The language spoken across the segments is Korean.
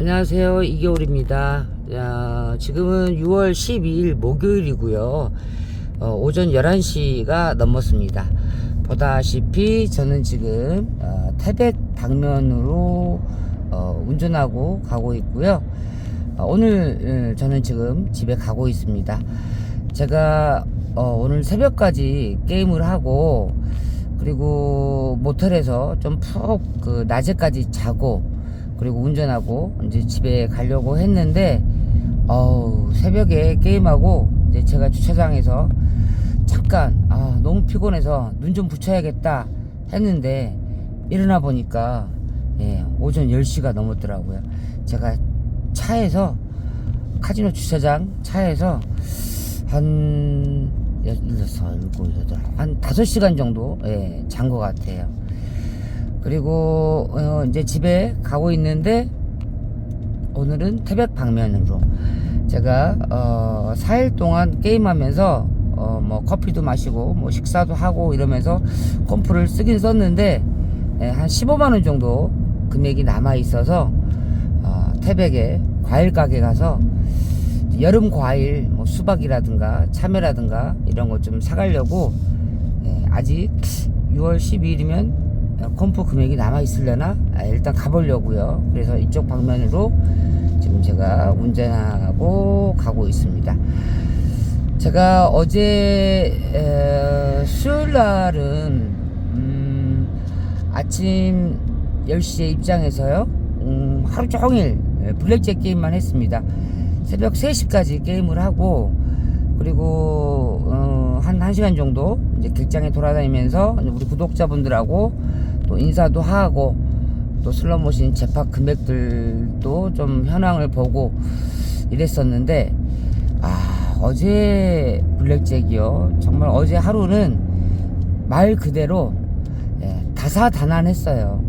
안녕하세요. 이겨울입니다. 야, 지금은 6월 12일 목요일이고요. 어, 오전 11시가 넘었습니다. 보다시피 저는 지금 어, 태백 방면으로 어, 운전하고 가고 있고요. 어, 오늘 어, 저는 지금 집에 가고 있습니다. 제가 어, 오늘 새벽까지 게임을 하고 그리고 모텔에서 좀 푹 그 낮에까지 자고 그리고 운전하고 이제 집에 가려고 했는데 어우 새벽에 게임하고 이제 제가 주차장에서 잠깐 아 너무 피곤해서 눈 좀 붙여야겠다 했는데 일어나 보니까 예 오전 10시가 넘었더라고요 제가 차에서 카지노 주차장 차에서 한 여섯, 일곱, 여덟, 한 다섯 시간 정도 예, 잔 것 같아요. 그리고 어, 이제 집에 가고 있는데 오늘은 태백 방면으로 제가 어, 4일 동안 게임하면서 어, 뭐 커피도 마시고 뭐 식사도 하고 이러면서 컴프를 쓰긴 썼는데 예, 한 15만 원 정도 금액이 남아 있어서 어, 태백에 과일 가게 가서 여름 과일 뭐 수박이라든가 참외라든가 이런 것 좀 사가려고 예, 아직 6월 12일이면 컴프 금액이 남아 있으려나? 아, 일단 가보려고요. 그래서 이쪽 방면으로 지금 제가 운전하고 가고 있습니다. 제가 어제 에, 수요일 날은 음, 아침 10시에 입장해서요 음, 하루 종일 예, 블랙잭 게임만 했습니다. 새벽 3시까지 게임을 하고 그리고 어, 한 1시간 정도 이제 길장에 돌아다니면서 우리 구독자분들하고 또 인사도 하고 또 슬롯머신 재파 금액들도 좀 현황을 보고 이랬었는데 아 어제 블랙잭이요. 정말 어제 하루는 말 그대로 예, 다사다난했어요.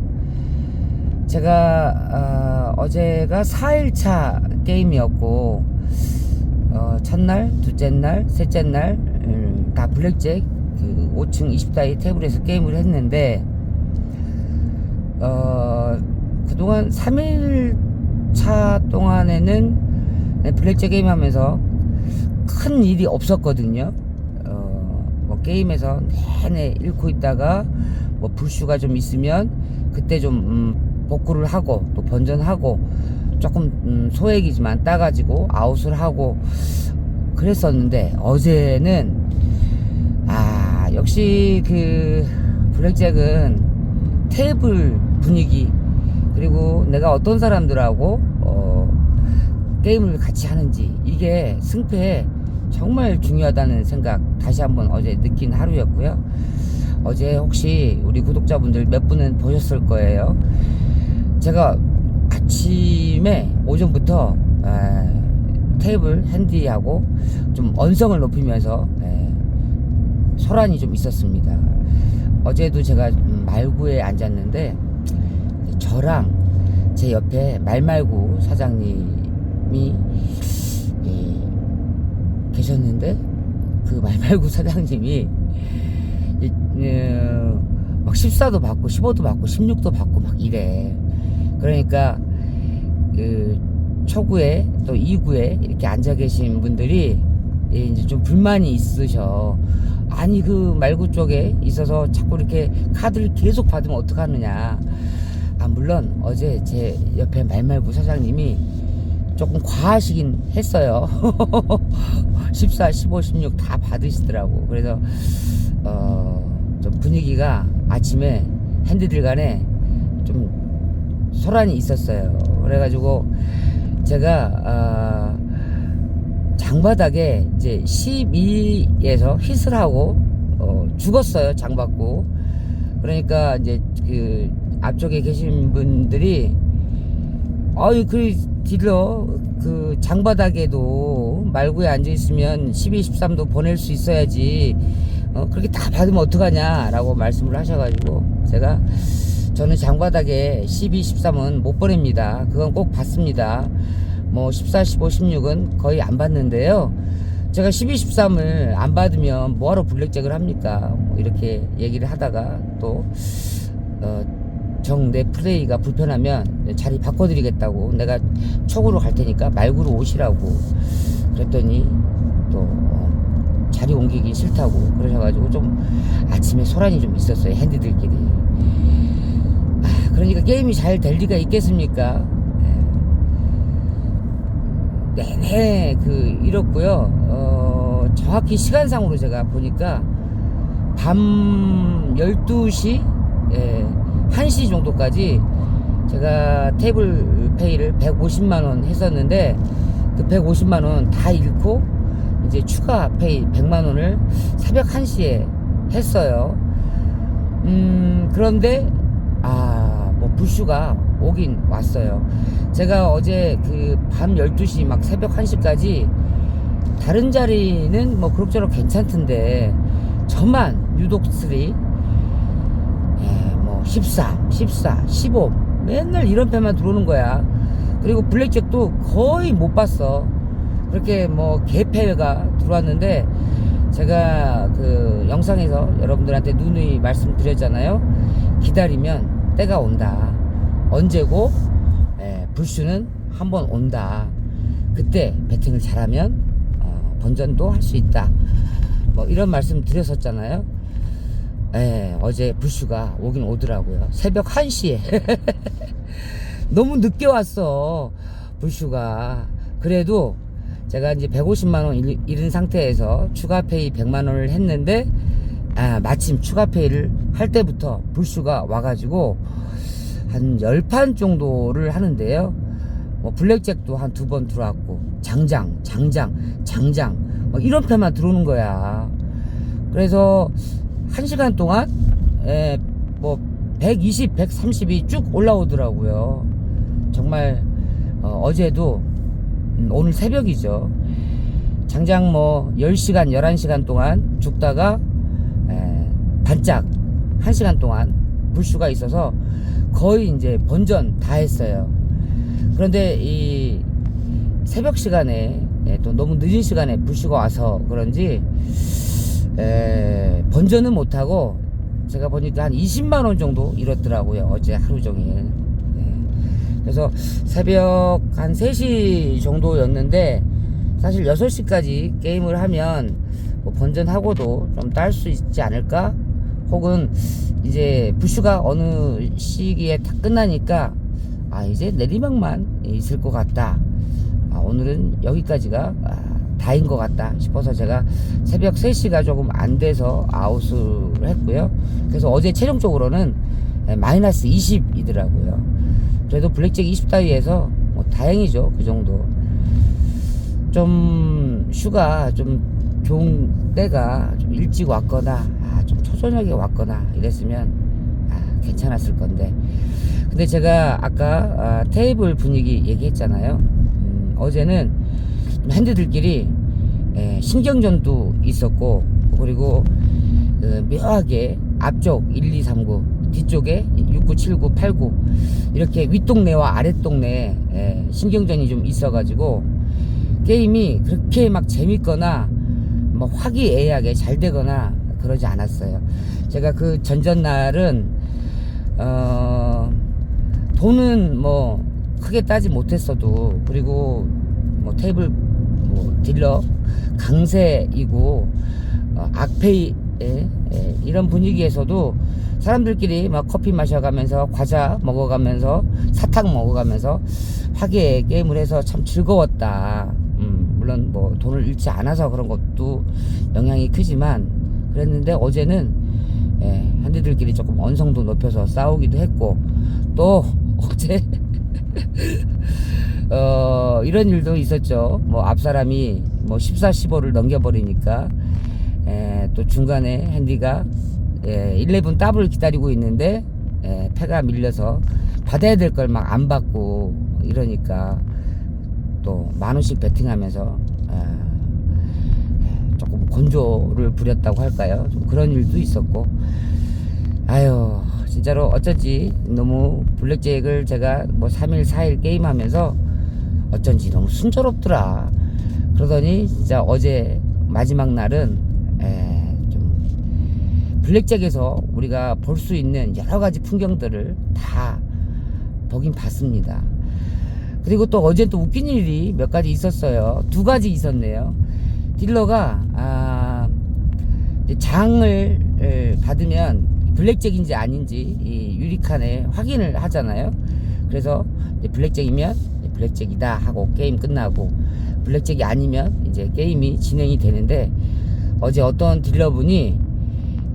제가 어, 어제가 4일차 게임이었고 어, 첫날, 둘째 날, 셋째 날, 음, 다 블랙잭 그 5층 20다이 테이블에서 게임을 했는데 어, 그동안 3일차 동안에는 네, 블랙잭 게임 하면서 큰 일이 없었거든요. 어, 뭐 게임에서 내내 잃고 있다가 뭐 불슈가 좀 있으면 그때 좀 음, 복구를 하고 또 번전하고 조금 음, 소액이지만 따가지고 아웃을 하고 그랬었는데 어제는 아 역시 그 블랙잭은 테이블 분위기 그리고 내가 어떤 사람들하고 어, 게임을 같이 하는지 이게 승패에 정말 중요하다는 생각 다시 한번 어제 느낀 하루였고요. 어제 혹시 우리 구독자분들 몇 분은 보셨을 거예요. 제가 아침에 오전부터 에, 테이블 핸디하고 좀 언성을 높이면서 에, 소란이 좀 있었습니다. 어제도 제가 음, 말구에 앉았는데 저랑 제 옆에 말말구 사장님이 예, 계셨는데 그 말말구 사장님이 이, 어, 막 14도 받고 15도 받고 16도 받고 막 이래. 그러니까 그 초구에 또 2구에 이렇게 앉아 계신 분들이 예, 이제 좀 불만이 있으셔. 아니 그 말구 쪽에 있어서 자꾸 이렇게 카드를 계속 받으면 어떡하느냐 아 물론 어제 제 옆에 말말부 사장님이 조금 과하시긴 했어요. 14, 15, 16 다 받으시더라고. 그래서 어 좀 분위기가 아침에 핸드들 간에 좀 소란이 있었어요. 그래가지고 제가 어 장바닥에 이제 12에서 힛을 하고 어 죽었어요 장받고. 그러니까 이제 그 앞쪽에 계신 분들이 아유 그 딜러 그 장바닥에도 말구에 앉아 있으면 12, 13도 보낼 수 있어야지 어 그렇게 다 받으면 어떡하냐 라고 말씀을 하셔가지고 제가 저는 장바닥에 12, 13은 못 보냅니다. 그건 꼭 받습니다. 뭐 14, 15, 16은 거의 안 받는데요. 제가 12, 13을 안 받으면 뭐하러 블랙잭을 합니까? 뭐 이렇게 얘기를 하다가 또 어, 정 내 플레이가 불편하면 자리 바꿔드리겠다고 내가 촉으로 갈 테니까 말구로 오시라고 그랬더니 또 어, 자리 옮기기 싫다고 그러셔가지고 좀 아침에 소란이 좀 있었어요 핸디들끼리. 아, 그러니까 게임이 잘 될 리가 있겠습니까? 예. 내내 그 잃었고요. 어, 정확히 시간상으로 제가 보니까 밤 12시 예, 1시 정도까지 제가 테이블 페이를 150만 원 했었는데 그 150만 원 다 잃고 이제 추가 페이 100만 원을 새벽 1시에 했어요. 음, 그런데 아, 뭐 부슈가 오긴 왔어요. 제가 어제 그 밤 12시 막 새벽 1시까지 다른 자리는 뭐 그럭저럭 괜찮던데 저만 유독 쓰리 예, 뭐 13, 14, 15 맨날 이런 패만 들어오는 거야. 그리고 블랙잭도 거의 못 봤어. 그렇게 뭐 개패가 들어왔는데 제가 그 영상에서 여러분들한테 누누이 말씀드렸잖아요. 기다리면 때가 온다. 언제고 예, 불슈는 한 번 온다. 그때 배팅을 잘하면 어, 번전도 할 수 있다. 뭐 이런 말씀 드렸었잖아요. 예, 어제 불슈가 오긴 오더라고요. 새벽 1시에. 너무 늦게 왔어. 불슈가. 그래도 제가 이제 150만원 잃은 상태에서 추가페이 100만원을 했는데, 아, 마침 추가페이를 할 때부터 불슈가 와가지고, 한 10판 정도를 하는데요. 뭐, 블랙잭도 한 두 번 들어왔고, 장장, 장장, 장장, 뭐 이런 패만 들어오는 거야. 그래서, 한 시간 동안, 에, 뭐, 120, 130이 쭉 올라오더라고요. 정말, 어, 제도 음, 오늘 새벽이죠. 장장 뭐 10시간, 11시간 동안 죽다가 에, 반짝 1시간 동안 불수가 있어서 거의 이제 본전 다 했어요. 그런데 이 새벽 시간에 예, 또 너무 늦은 시간에 불수가 와서 그런지 에, 번전은 못하고 제가 보니까 한 20만 원 정도 잃었더라고요. 어제 하루 종일. 예. 그래서 새벽 한 3시 정도였는데 사실 6시까지 게임을 하면 뭐 번전하고도 좀 딸 수 있지 않을까? 혹은 이제 부슈가 어느 시기에 다 끝나니까 아 이제 내리막만 있을 것 같다. 아, 오늘은 여기까지가 아, 다인 것 같다 싶어서 제가 새벽 3시가 조금 안 돼서 아웃을 했고요. 그래서 어제 최종적으로는 마이너스 20이더라고요. 그래도 블랙잭 20 따위에서 뭐 다행이죠. 그 정도. 좀 슈가 좀 좋은 때가 좀 일찍 왔거나 아, 좀 초저녁에 왔거나 이랬으면 아, 괜찮았을 건데 근데 제가 아까 아, 테이블 분위기 얘기했잖아요 음, 어제는 핸드들끼리 예, 신경전도 있었고 그리고 그 묘하게 앞쪽 1, 2, 3, 9 뒤쪽에 6, 9, 7, 9, 8, 9 이렇게 윗동네와 아랫동네 예, 신경전이 좀 있어가지고 게임이 그렇게 막 재밌거나 뭐 화기애애하게 잘 되거나 그러지 않았어요. 제가 그 전전날은 어 돈은 뭐 크게 따지 못했어도 그리고 뭐 테이블 뭐 딜러 강세이고 어, 악페이 예, 예, 이런 분위기에서도 사람들끼리 막 커피 마셔가면서 과자 먹어가면서 사탕 먹어가면서 화기애 게임을 해서 참 즐거웠다. 음, 물론 뭐 돈을 잃지 않아서 그런 것도 영향이 크지만 그랬는데 어제는 예, 한디들끼리 조금 언성도 높여서 싸우기도 했고 또 어제 어, 이런 일도 있었죠. 뭐 앞 사람이 뭐 14, 15를 넘겨버리니까 에, 또 중간에 핸디가 에, 11 더블 기다리고 있는데 에, 패가 밀려서 받아야 될 걸 막 안 받고 이러니까 또 만 원씩 베팅하면서 에, 조금 곤조를 부렸다고 할까요? 좀 그런 일도 있었고 아유 진짜로 어쩐지 너무 블랙잭을 제가 뭐 3일 4일 게임하면서 어쩐지 너무 순조롭더라 그러더니 진짜 어제 마지막 날은 에, 좀 블랙잭에서 우리가 볼 수 있는 여러 가지 풍경들을 다 보긴 봤습니다. 그리고 또 어제 또 웃긴 일이 몇 가지 있었어요. 두 가지 있었네요. 딜러가 아, 장을 에, 받으면 블랙잭인지 아닌지 이 유리칸에 확인을 하잖아요. 그래서 블랙잭이면 블랙잭이다 하고 게임 끝나고 블랙잭이 아니면 이제 게임이 진행이 되는데 어제 어떤 딜러분이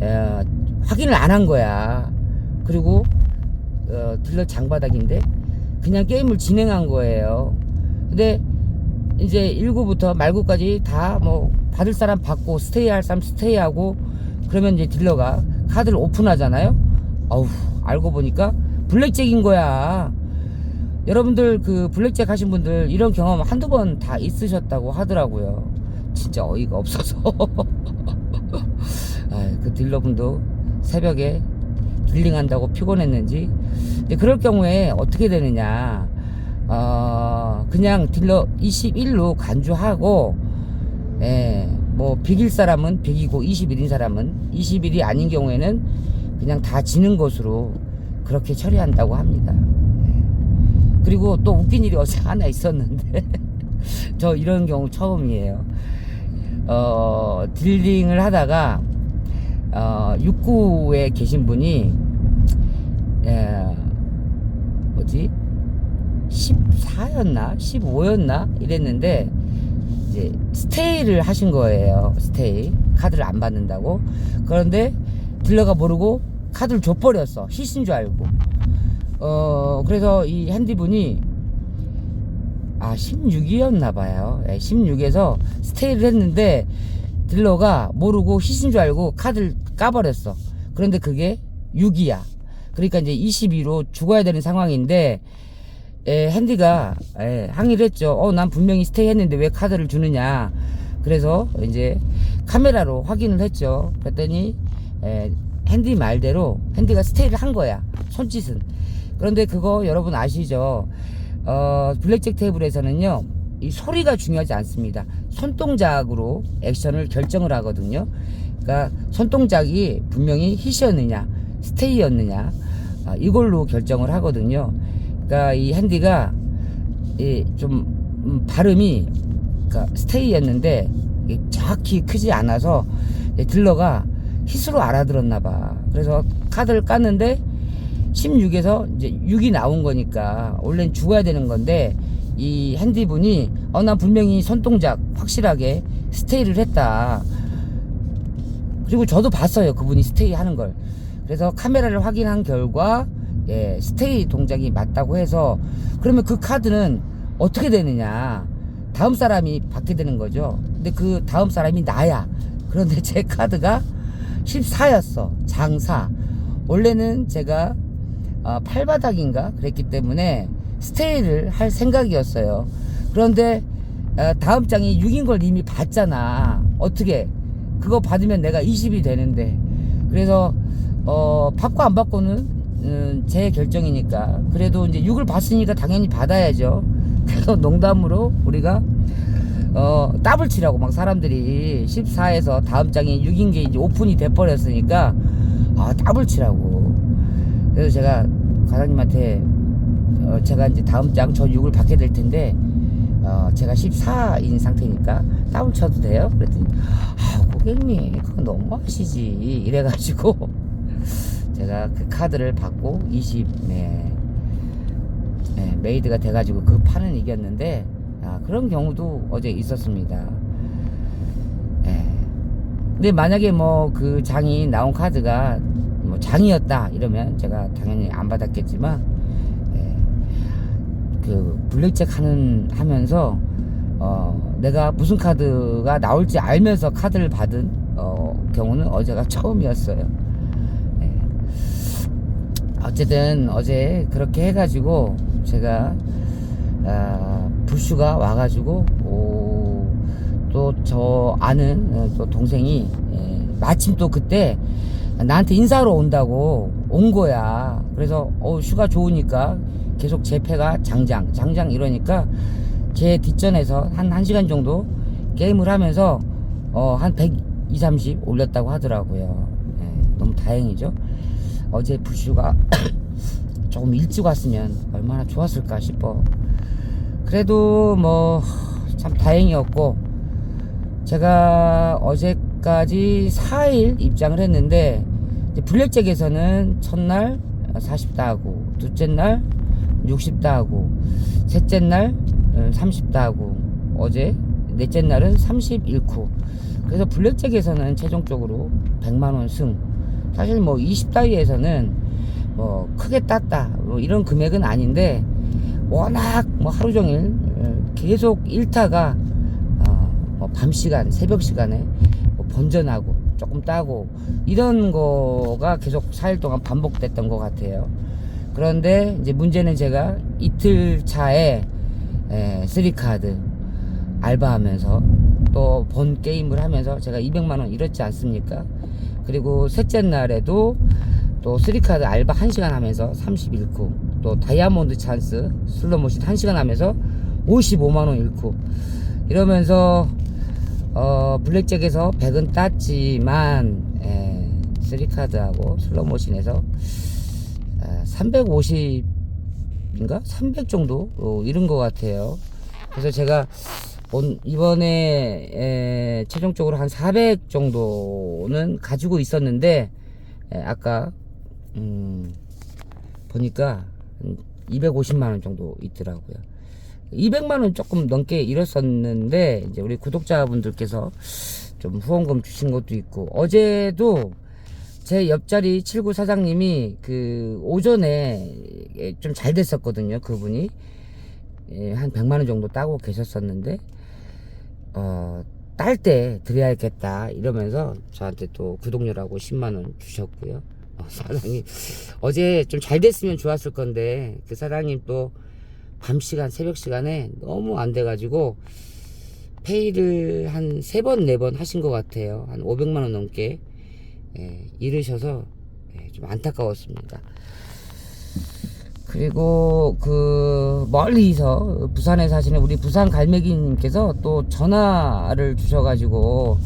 에, 확인을 안 한 거야. 그리고 어, 딜러 장바닥인데 그냥 게임을 진행한 거예요. 근데 이제 1구부터 말구까지 다 뭐 받을 사람 받고 스테이 할 사람 스테이 하고 그러면 이제 딜러가 카드를 오픈하잖아요. 어우, 알고 보니까 블랙잭인 거야. 여러분들 그 블랙잭 하신 분들 이런 경험 한두 번 다 있으셨다고 하더라고요. 진짜 어이가 없어서. 아, 그 딜러분도 새벽에 딜링한다고 피곤했는지 그럴 경우에 어떻게 되느냐 어 그냥 딜러 21로 간주하고 예, 뭐 비길 사람은 비기고 21인 사람은 21이 아닌 경우에는 그냥 다 지는 것으로 그렇게 처리한다고 합니다. 예. 그리고 또 웃긴 일이 어제 하나 있었는데 저 이런 경우 처음이에요. 어 딜링을 하다가 어, 6구에 계신 분이 예, 뭐지? 14였나? 15였나? 이랬는데 이제 스테이를 하신 거예요 스테이. 카드를 안 받는다고. 그런데 딜러가 모르고 카드를 줘버렸어. 희신 줄 알고 어 그래서 이 핸디분이 아 16이었나 봐요 예, 16에서 스테이를 했는데 딜러가 모르고 희신 줄 알고 카드를 까버렸어. 그런데 그게 6이야. 그러니까 이제 22로 죽어야 되는 상황인데, 에, 핸디가 에, 항의를 했죠. 어, 난 분명히 스테이 했는데 왜 카드를 주느냐. 그래서 이제 카메라로 확인을 했죠. 그랬더니 에, 핸디 말대로 핸디가 스테이를 한 거야. 손짓은. 그런데 그거 여러분 아시죠? 어, 블랙잭 테이블에서는요. 이 소리가 중요하지 않습니다. 손동작으로 액션을 결정을 하거든요. 그러니까 손동작이 분명히 히시였느냐, 스테이였느냐, 아, 이걸로 결정을 하거든요. 그러니까 이 핸디가 이좀 음, 발음이 그러니까 스테이였는데 정확히 크지 않아서 딜러가 히스로 알아들었나 봐. 그래서 카드를 깠는데 16에서 이제 6이 나온 거니까 원래는 죽어야 되는 건데 이 핸디분이 어난 분명히 손동작 확실하게 스테이를 했다. 그리고 저도 봤어요 그분이 스테이 하는 걸. 그래서 카메라를 확인한 결과 예 스테이 동작이 맞다고 해서 그러면 그 카드는 어떻게 되느냐. 다음 사람이 받게 되는 거죠. 근데 그 다음 사람이 나야. 그런데 제 카드가 14였어. 장사. 원래는 제가 어, 팔바닥인가 그랬기 때문에 스테이를 할 생각이었어요. 그런데 어, 다음 장이 6인 걸 이미 봤잖아. 어떻게? 그거 받으면 내가 20이 되는데. 그래서 어, 받고 안 받고는 음, 제 결정이니까. 그래도 이제 6을 봤으니까 당연히 받아야죠. 그래서 농담으로 우리가 어, 더블 치라고 막 사람들이 14에서 다음 장이 6인 게 이제 오픈이 돼 버렸으니까 아, 더블 치라고. 그래서 제가 과장님한테 어, 제가 이제 다음 장저 6을 받게 될 텐데 어, 제가 14인 상태니까 다운 쳐도 돼요? 그랬더니 아 고객님 그거 너무 하시지 이래가지고 제가 그 카드를 받고 20 네, 네, 메이드가 돼가지고 그 판은 이겼는데 아, 그런 경우도 어제 있었습니다. 네. 근데 만약에 뭐 그 장이 나온 카드가 뭐 장이었다 이러면 제가 당연히 안 받았겠지만 예, 그 블랙잭 하는 하면서 어 내가 무슨 카드가 나올지 알면서 카드를 받은 어 경우는 어제가 처음이었어요. 예. 어쨌든 어제 그렇게 해가지고 제가 아, 불슈가 와가지고 또 저 아는 어, 또 동생이 예, 마침 또 그때 나한테 인사하러 온다고 온 거야. 그래서 어 슈가 좋으니까 계속 제 패가 장장 장장 이러니까 제 뒷전에서 한 1시간 정도 게임을 하면서 어 한 120, 30 올렸다고 하더라고요. 예. 너무 다행이죠. 어제 부슈가 조금 일찍 왔으면 얼마나 좋았을까 싶어. 그래도 뭐 참 다행이었고 제가 어제 까지 4일 입장을 했는데 블랙잭에서는 첫날 40다하고 둘째 날 60다하고 셋째 날 30다하고 어제 넷째 날은 31쿠 그래서 블랙잭에서는 최종적으로 100만원 승. 사실 뭐 20다이에서는 뭐 크게 땄다 뭐 이런 금액은 아닌데 워낙 뭐 하루 종일 어, 계속 일타가 어, 뭐밤 시간 새벽 시간에 뭐 번전하고 조금 따고 이런 거가 계속 4일 동안 반복됐던 것 같아요. 그런데 이제 문제는 제가 이틀 차에 에, 3카드 알바하면서 또 본 게임을 하면서 제가 200만원 잃었지 않습니까? 그리고 셋째 날에도 또 3카드 알바 1시간 하면서 31쿠 또 다이아몬드 찬스 슬로모션 1시간 하면서 55만원 잃고 이러면서 어 블랙잭에서 100은 땄지만 에, 3카드하고 슬로모션에서 350인가? 300 정도 어, 잃은 것 같아요 그래서 제가 온, 이번에 에, 최종적으로 한 400 정도는 가지고 있었는데 에, 아까 음, 보니까 250만 원 정도 있더라고요. 200만 원 조금 넘게 잃었었는데 이제 우리 구독자분들께서 좀 후원금 주신 것도 있고 어제도 제 옆자리 79 사장님이 그 오전에 좀 잘 됐었거든요. 그분이 예, 한 100만 원 정도 따고 계셨었는데 어, 딸 때 드려야겠다 이러면서 저한테 또 구독료라고 10만 원 주셨고요. 어, 사장님 어제 좀 잘 됐으면 좋았을 건데 그 사장님 또 밤 시간 새벽 시간에 너무 안 돼가지고 페이를 한 세 번 네 번 하신 것 같아요. 한 500만 원 넘게 예, 잃으셔서 예, 좀 안타까웠습니다. 그리고 그 멀리서 부산에 사시는 우리 부산 갈매기님께서 또 전화를 주셔가지고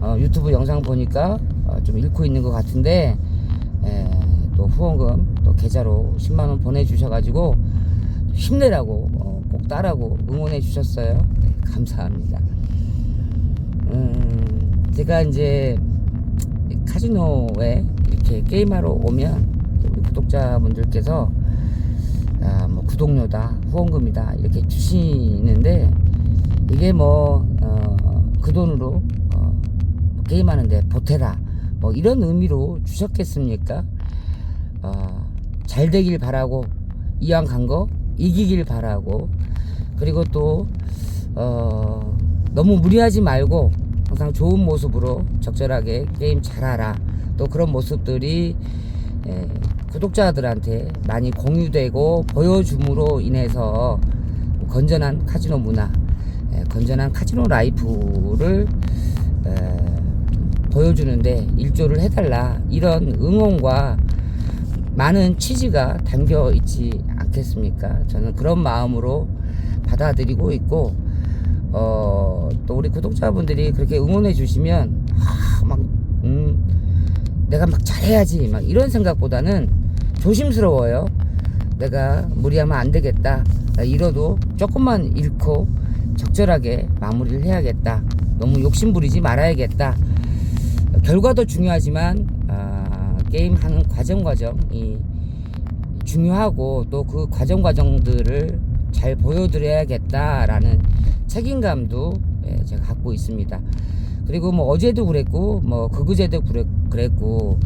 어, 유튜브 영상 보니까 어, 좀 잃고 있는 것 같은데 에, 또 후원금 또 계좌로 10만원 보내주셔가지고 힘내라고 어, 꼭 따라고 응원해 주셨어요 네, 감사합니다 음, 제가 이제 카지노에 이렇게 게임하러 오면 우리 구독자분들께서 아, 뭐 구독료다 후원금이다 이렇게 주시는데 이게 뭐그 돈으로 어, 게임하는데 보태라 뭐 이런 의미로 주셨겠습니까? 어, 잘 되길 바라고 이왕 간거 이기길 바라고. 그리고 또 어, 너무 무리하지 말고 항상 좋은 모습으로 적절하게 게임 잘하라. 또 그런 모습들이 에, 구독자들한테 많이 공유되고 보여줌으로 인해서 건전한 카지노 문화 에, 건전한 카지노 라이프를 에, 보여주는데 일조를 해달라. 이런 응원과 많은 취지가 담겨 있지 않겠습니까? 저는 그런 마음으로 받아들이고 있고 어, 또 우리 구독자분들이 그렇게 응원해 주시면 아, 막 음, 내가 막 잘해야지 막 이런 생각보다는 조심스러워요. 내가 무리하면 안 되겠다. 이러도 조금만 잃고 적절하게 마무리를 해야겠다. 너무 욕심 부리지 말아야겠다. 결과도 중요하지만 아, 게임 하는 과정 과정 이 중요하고 또 그 과정 과정들을 잘 보여드려야겠다라는 책임감도 예, 제가 갖고 있습니다. 그리고 뭐 어제도 그랬고 뭐 그그제도 그랬고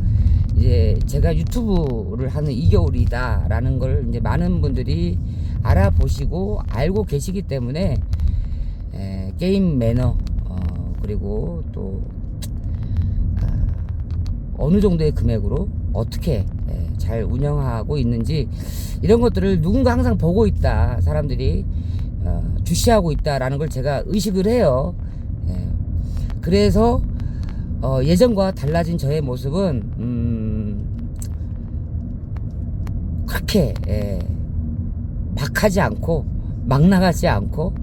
이제 제가 유튜브를 하는 2개월이다라는 걸 이제 많은 분들이 알아보시고 알고 계시기 때문에 에, 게임 매너 어, 그리고 또 아, 어느 정도의 금액으로 어떻게 에, 잘 운영하고 있는지 이런 것들을 누군가 항상 보고 있다 사람들이 어, 주시하고 있다라는 걸 제가 의식을 해요. 예. 그래서 어, 예전과 달라진 저의 모습은 음, 그렇게 예, 막 하지 않고 막 나가지 않고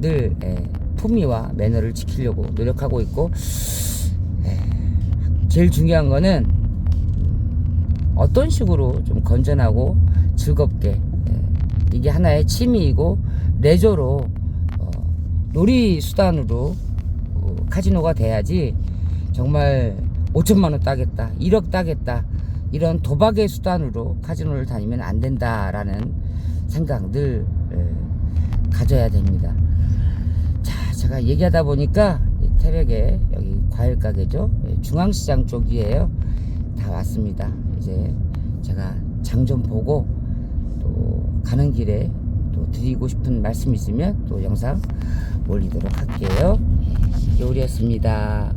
늘 예, 품위와 매너를 지키려고 노력하고 있고 예, 제일 중요한 거는 음, 어떤 식으로 좀 건전하고 즐겁게 예, 이게 하나의 취미이고 레저로 어, 놀이 수단으로 어, 카지노가 돼야지 정말 5천만 원 따겠다 1억 따겠다 이런 도박의 수단으로 카지노를 다니면 안 된다라는 생각 늘 예, 가져야 됩니다. 자, 제가 얘기하다 보니까 이 태백에 여기 과일 가게죠. 예, 중앙시장 쪽이에요. 다 왔습니다. 이제 제가 장 좀 보고 또 가는 길에 또 드리고 싶은 말씀 있으면 또 영상 올리도록 할게요. 예, 요리였습니다.